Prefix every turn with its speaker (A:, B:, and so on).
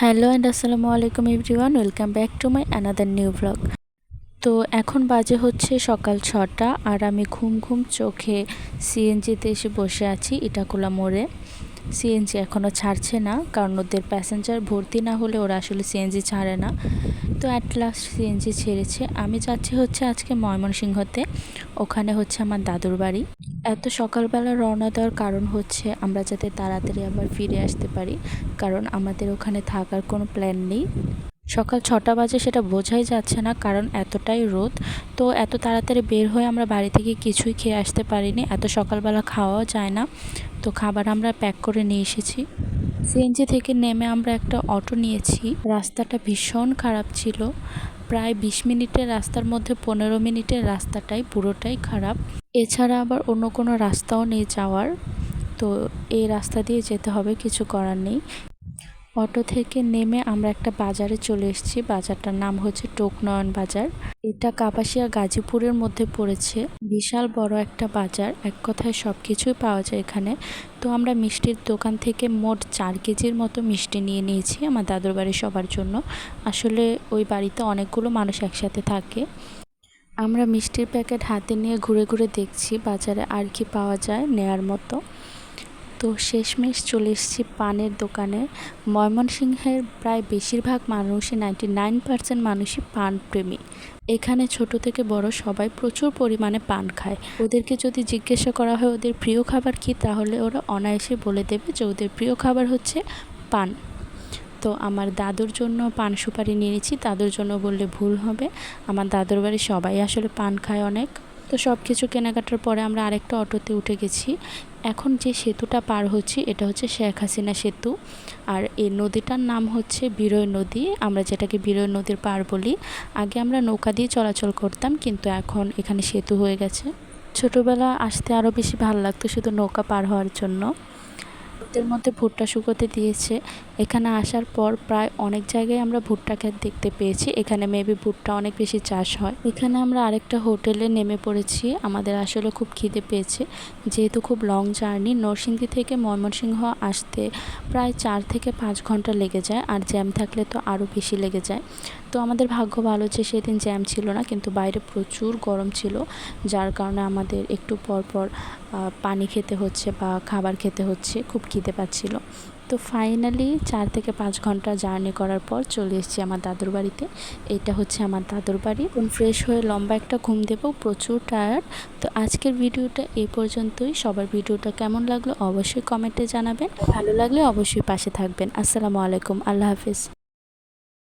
A: Hello and আসসালামু আলাইকুম everyone, welcome back to my another new blog. তো এখন বাজে হচ্ছে সকাল ছটা আর আমি ঘুম ঘুম চোখে সিএনজিতে এসে বসে আছি ইটাকুলা মোড়ে। সিএনজি এখনও ছাড়ছে না, কারণ ওদের প্যাসেঞ্জার ভর্তি না হলে ওরা আসলে সিএনজি ছাড়ে না। তো অ্যাট লাস্ট সিএনজি ছেড়েছে। আমি যাচ্ছি হচ্ছে আজকে ময়মনসিংহতে, ওখানে হচ্ছে আমার দাদুর বাড়ি। এত সকালবেলা রওনা দেওয়ার কারণ হচ্ছে আমরা যাতে তাড়াতাড়ি আবার ফিরে আসতে পারি, কারণ আমাদের ওখানে থাকার কোনো প্ল্যান নেই। সকাল ছটা বাজে সেটা বোঝাই যাচ্ছে না, কারণ এতটাই রোদ। তো এত তাড়াতাড়ি বের হয়ে আমরা বাড়ি থেকে কিছুই খেয়ে আসতে পারিনি, এত সকালবেলা খাওয়াও যায় না। তো খাবার আমরা প্যাক করে নিয়ে এসেছি। সিএনজি থেকে নেমে আমরা একটা অটো নিয়েছি। রাস্তাটা ভীষণ খারাপ ছিল। প্রায় বিশ মিনিটের রাস্তার মধ্যে পনেরো মিনিটের রাস্তাটাই পুরোটাই খারাপ। এছাড়া আবার অন্য কোনো রাস্তাও নেই যাওয়ার। তো এই রাস্তা দিয়ে যেতে হবে, কিছু করার নেই। অটো থেকে নেমে আমরা একটা বাজারে চলে এসেছি। বাজারটার নাম হচ্ছে টোকনয়ন বাজার। এটা কাপাসিয়া গাজীপুরের মধ্যে পড়েছে। বিশাল বড় একটা বাজার। এক কথায় সব কিছুই পাওয়া যায় এখানে। তো আমরা মিষ্টির দোকান থেকে মোট চার কেজির মতো মিষ্টি নিয়ে নিয়েছি আমার দাদুর বাড়ির সবার জন্য। আসলে ওই বাড়িতে অনেকগুলো মানুষ একসাথে থাকে। আমরা মিষ্টির প্যাকেট হাতে নিয়ে ঘুরে ঘুরে দেখছি বাজারে আর কি পাওয়া যায় নেয়ার মতো। তো শেষমেশ চলে এসেছি পানের দোকানে। ময়মনসিংহের প্রায় বেশিরভাগ মানুষই নাইনটি নাইন পার্সেন্ট মানুষই পান প্রেমী। এখানে ছোট থেকে বড় সবাই প্রচুর পরিমাণে পান খায়। ওদেরকে যদি জিজ্ঞাসা করা হয়, ওদের প্রিয় খাবার কি? তাহলে ওরা অনায়াসে বলে দেবে যে, ওদের প্রিয় খাবার হচ্ছে পান। তো আমার দাদুর জন্য পান সুপারি নিয়েছি। দাদুর জন্য বললে ভুল হবে। আমার দাদুর বাড়ি সবাই আসলে পান খায় অনেক। তো সব কিছু কেনাকাটার পরে আমরা আরেকটা অটোতে উঠে গেছি। এখন যে সেতুটা পার হচ্ছি, এটা হচ্ছে শেখ হাসিনা সেতু। আর এই নদীটার নাম হচ্ছে বিরয় নদী। আমরা যেটাকে বিরয় নদীর পার বলি। আগে আমরা নৌকা দিয়ে চলাচল করতাম, কিন্তু এখন এখানে সেতু হয়ে গেছে। ছোটোবেলা আসতে আরও বেশি ভালো লাগতো শুধু নৌকা পার হওয়ার জন্য। রোদের মধ্যে ভুট্টা শুকোতে দিয়েছে। এখানে আসার পর প্রায় অনেক জায়গায় আমরা ভুট্টা ক্ষেত দেখতে পেয়েছি। এখানে মেবি ভুট্টা অনেক বেশি চাষ হয়। এখানে আমরা আরেকটা হোটেলে নেমে পড়েছি। আমাদের আসলে খুব খিদে পেয়েছে। যেহেতু খুব লং জার্নি নরসিংদী থেকে ময়মনসিংহ আসতে প্রায় চার থেকে পাঁচ ঘণ্টা লেগে যায়। আর জ্যাম থাকলে তো আরও বেশি লেগে যায়। তো আমাদের ভাগ্য ভালো যে সেদিন জ্যাম ছিল না, কিন্তু বাইরে প্রচুর গরম ছিল, যার কারণে আমাদের একটু পর পর পানি খেতে হচ্ছে বা খাবার খেতে হচ্ছে, খুব খিদে পাচ্ছিল। তো ফাইনালি চার থেকে পাঁচ ঘণ্টা জার্নি করার পর চলে এসেছি আমার দাদুর বাড়িতে। এটা হচ্ছে আমার দাদুর বাড়ি। কোন ফ্রেশ হয়ে লম্বা একটা ঘুম দেবো, প্রচুর টায়ার্ড তো আজকের ভিডিওটা এই পর্যন্তই। সবার ভিডিওটা কেমন লাগল অবশ্যই কমেন্টে জানাবেন। ভালো লাগলে অবশ্যই পাশে থাকবেন। আসসালামু আলাইকুম। আল্লাহ হাফিজ।